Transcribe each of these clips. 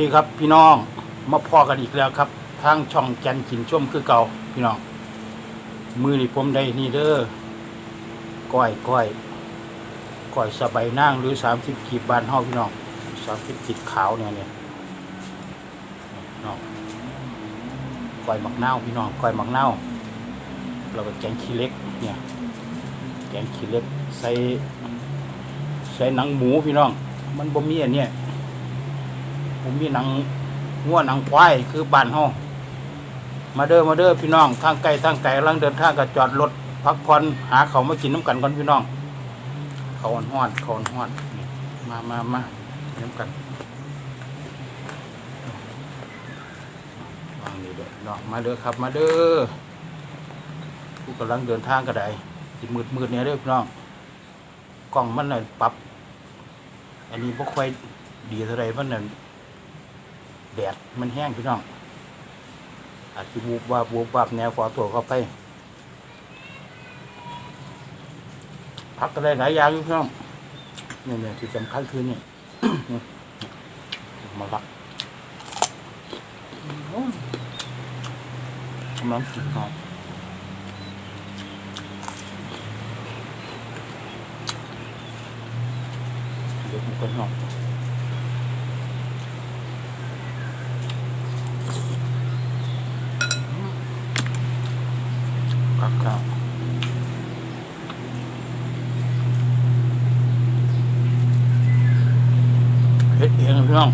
ดีครับพี่น้องมาพอกันอีกแล้วครับ ทางช่องแกนขินช่วมคือเก่าพี่น้อง มือนี่ผมได้นี่เด้อก้อยก้อยก้อยสบายนางหรือสามสิบขีดบานเฮาพี่น้องสามสิบขีดขาวเนี่ยเนี่ยน้องก้อยหมักเน่าวพี่น้องก้อยหมักเน่าวเราก็แกงขี้เล็กเนี่ยแกงขี้เล็กใส่ใส่หนังหมูพี่น้อง มันบ่มีอันเนี้ย ผมมีหนังงัวหนังควายคือบ้านเฮามาเด้อมาเด้อพี่น้องทางไกลทางไกลกำลังเดินทางก็จอดรถพักผ่อนหาเขามากินน้ำกันก่อนพี่น้องเขาวห้อนเขาวห้อนมามามาน้ำกันวางนี่เด้อน้องมาเด้อครับมาเด้อผู้กำลังเดินทางก็ได้สิมืดมืดเนี่ยเด้อพี่น้องกล้องมันน่ะปรับ อันนี้บ่ค่อยดีเท่าไรมันน่ะ แดดมันแห้งพี่น้องอาจจะบูบวาบบูบวาบแนวขอตัวเข้าไปพักก็ได้หลายอย่างอยู่พี่น้องนี่เนี่ยที่สำคัญคือนี่มาละกำลังกินข้าวเดี๋ยวผมก็นอ นพักข้าวเฮ็ดเองพี่น้อง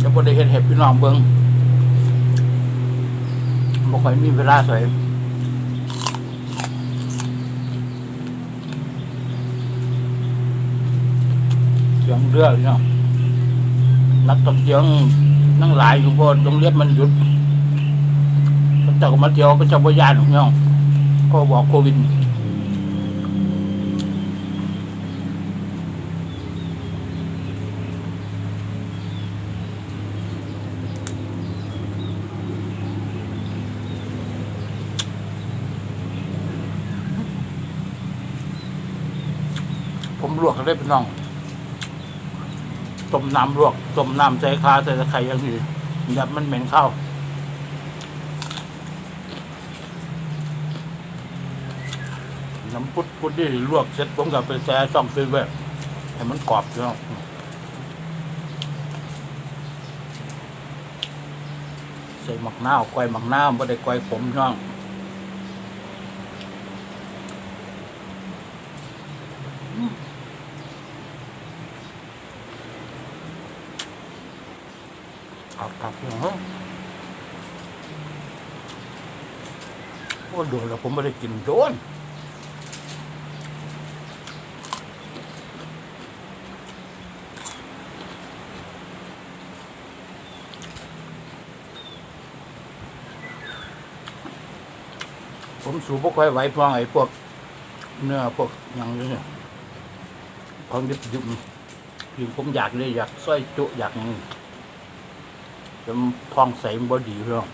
จะบ่ได้เฮ็ดให้พี่น้องเบิ่งบ่ค่อยมีเวลาใส่เสียงเรือพี่น้องนักท่องเที่ยว นั่งหลายอยู่บ่โรงเรียนมันหยุดเจ้าก็มาเที่ยวก็จะบ่ย้านหรอกพี่น้องก็บอกโควิดผมลวกก็ได้พี่น้อง ต้มน้ำลวกต้มน้ำใส่คาใส่ตะไคร้อย่างนี้ยัดมันเหม็นข้าวน้ำพุดพุดที่ลวกเสร็จผมก็ไปแช่ช่องฟรีไว้ให้มันกรอบพี่น้องใส่หมักน้าวก้อยหมักน้าวไม่ได้ก้อยผมพี่น้อง โอ้โดนแล้วผมไม่ได้กินโดนผมสูบพวกค่อยไหวพวกไอ้พวก เนื้อพวกยังนี้เนี่ยของดิบดิบยิ่งผมอยากเลยอยากส้อยจุอยากหยัง จนท้องใสบ่ดีเรื่อง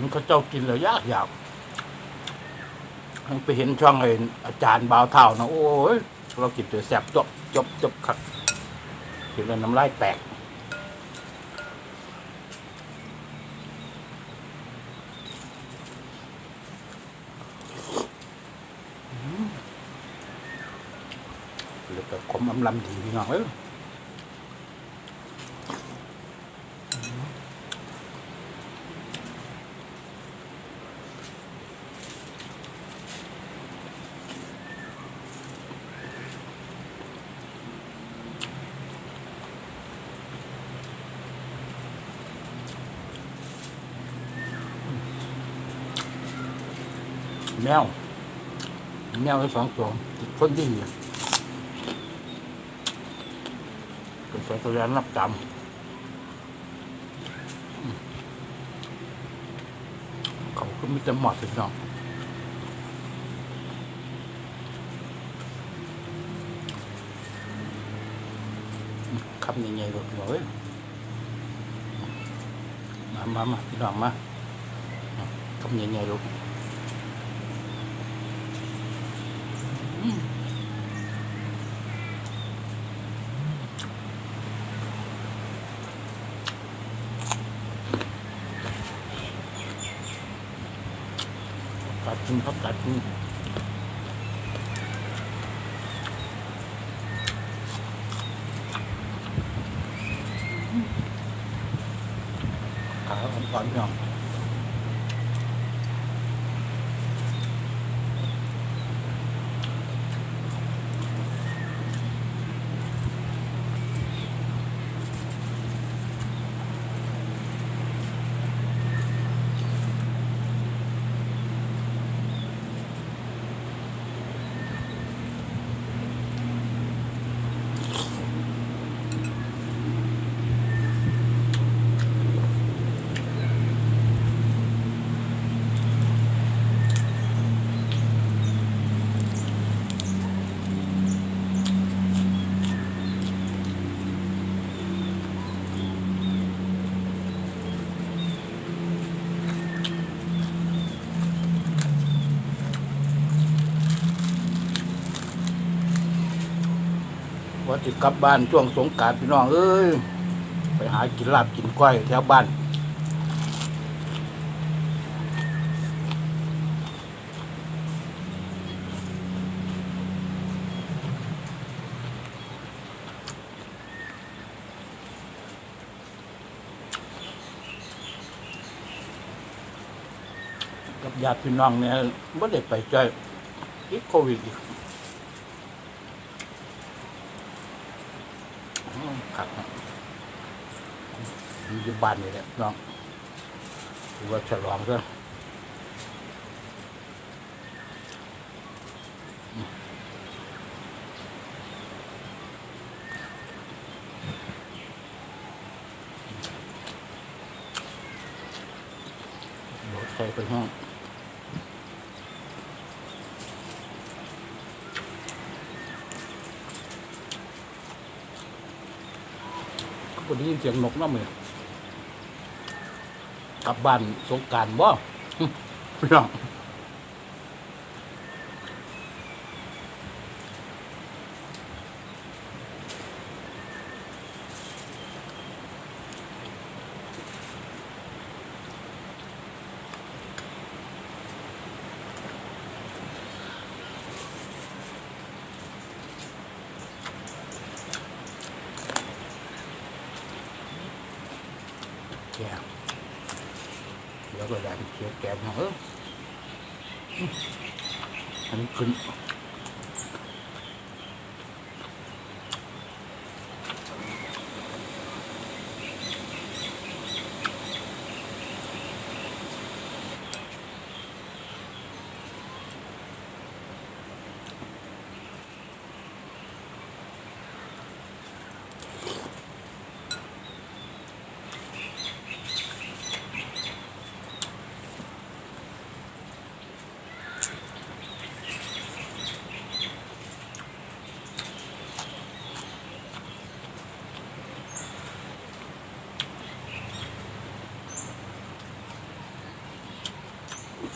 มันก็เจ้ากินแล้วยากยากไปเห็นช่องไอ้อาจารย์บ่าวเท่านะโอ้ย เรากินตัวแสบจบจบจบคักกินแล้วน้ำลายแตก แล้วก็ขมอำลำดีพี่น้องเอ้ยแมวแมวไอ้สองตัวติดคนที่อยู่ เป็นสายตะแลนรับจำอืมเขาก็มีแต่หมอดสิน้องอืมคำยั งไงแบบเว้ยมามามาพี่น้องมาำใหญ่ๆลูกอืม กัดกินครับกัดกินขาอ่อนๆพี่น้องว่าะะกลับบ้านช่วงสงกรารพี่น้องเอ้ยไปหากินลาบกินก้อยแถวบ้านกับญาติพี่น้องเนี่ยไม่ได้ไปใจอยอีกโควิดอีก อืมครับมี อยู่บ้านนี่แหละน้องถือว่าฉลองซะอืมโดดใส่ไปห้องก็ได้ยินเสียงนกน้ำเลย กลับบ้านสงการบ่พี่น้อง แกงเดี๋ยวก็ได้เชียวแกงเนาะเอออืม อั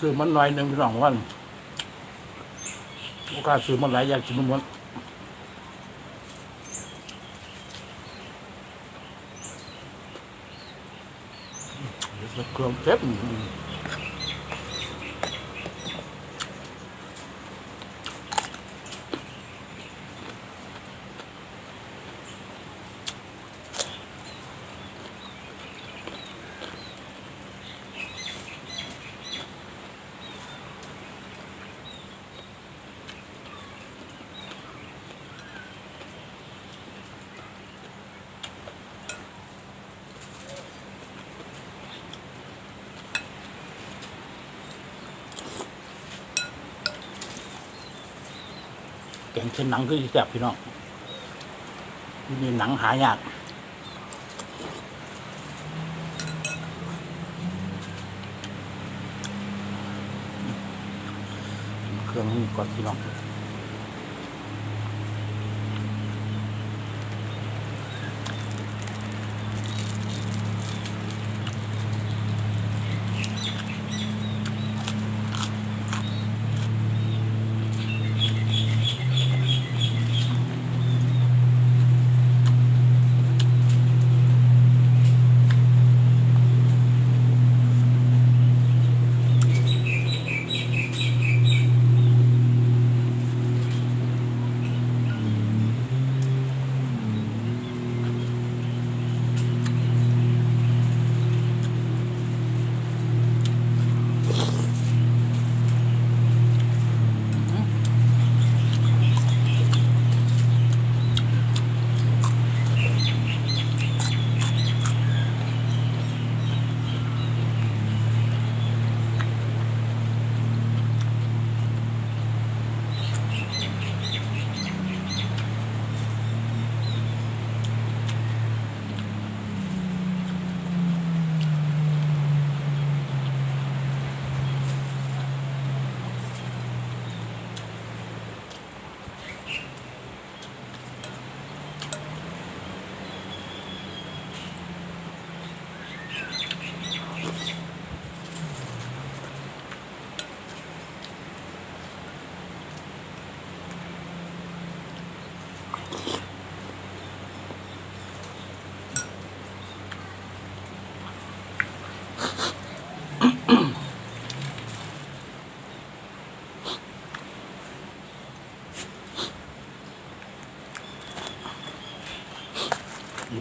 ซื้อมันหน่อยหนึ่งสองวันลูกค้าซื้อมันหลายอยากกินมันหมดเดี๋ยวเครื่องเต็ม แกงเช่นหนังคือสิแซ่บพี่น้องที่นี่หนังหายากเครื่องนี้ก่อนพี่น้อง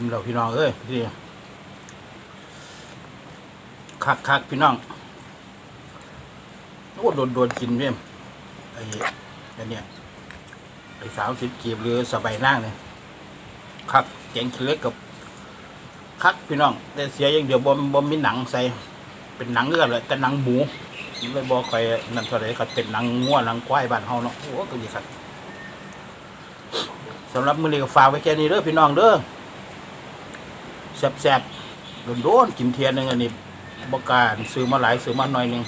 มแล้วพี่น้องเอ้ยนี่คักคักพี่น้องโอ้โดนโดนกินเนี่ยไอ้อันเนี้ยไอ้สาวสิบกีบหรือสบายนั่งเนี่ยคักแกงขี้เล็กกับคักพี่น้อง แต่เสียอย่างเดียวบ่มบ่มีหนังใส่เป็นหนังเลือดเลยแต่หนังหมูเลยบ่ค่อยนั่นเท่าไรก็เป็นหนังงัวหนังควายบ้านเฮาเนาะโอ้ก็ดีครับสำหรับมื้อนี้ก็ฝากไว้แค่นี้เด้อพี่น้องเด้อ แซ่บๆโดนๆกินเทียนหนึงอันนี้บกล้าซื้อมาหลายซื้อมาหน่อยหนึง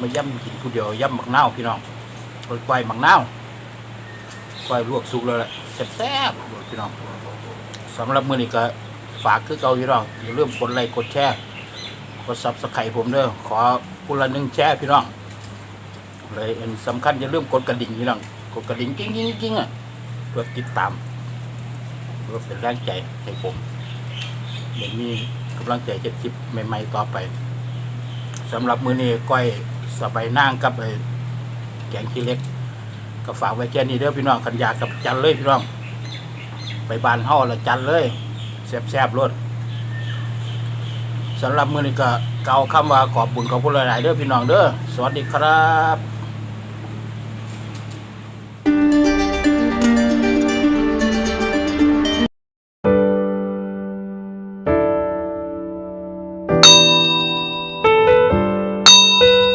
มาย่ำกินผู้เดียวย่ำบักนาวพี่น้องกล้วยบักนาวกล้วยลวกสุกแล้วแหละแซ่บๆพี่น้องสำหรับมื้อนี้ก็ฝากคือเก่าพี่น้องอย่าลืมกดไลค์กดแชร์กดซับสไครต์ผมเด้อขอคนละหนึ่งแชร์พี่น้อง เลยอันสำคัญอย่าลืมกดกระดิ่งพี่น้องกดกระดิ่งกิ้งกิ้งกิ้งอะเพื่อติดตามเพื่อเป็นแรงใจให้ผม เดี๋ยวมีกำลังใจจะคลิปใหม่ๆต่อไปสำหรับมือนี้ก้อยสบายนางกับไอ้แกงขี้เล็กก็ฝากไว้แค่นี้เด้อพี่น้องขันยากับจันเลยพี่น้อง ไปบานเฮาละจันเลยแซ่บๆรสสำหรับมือนี้ก็เกาคำว่าขอบบุญขอบคุณหลายๆเด้อพี่น้องเด้อสวัสดีครับ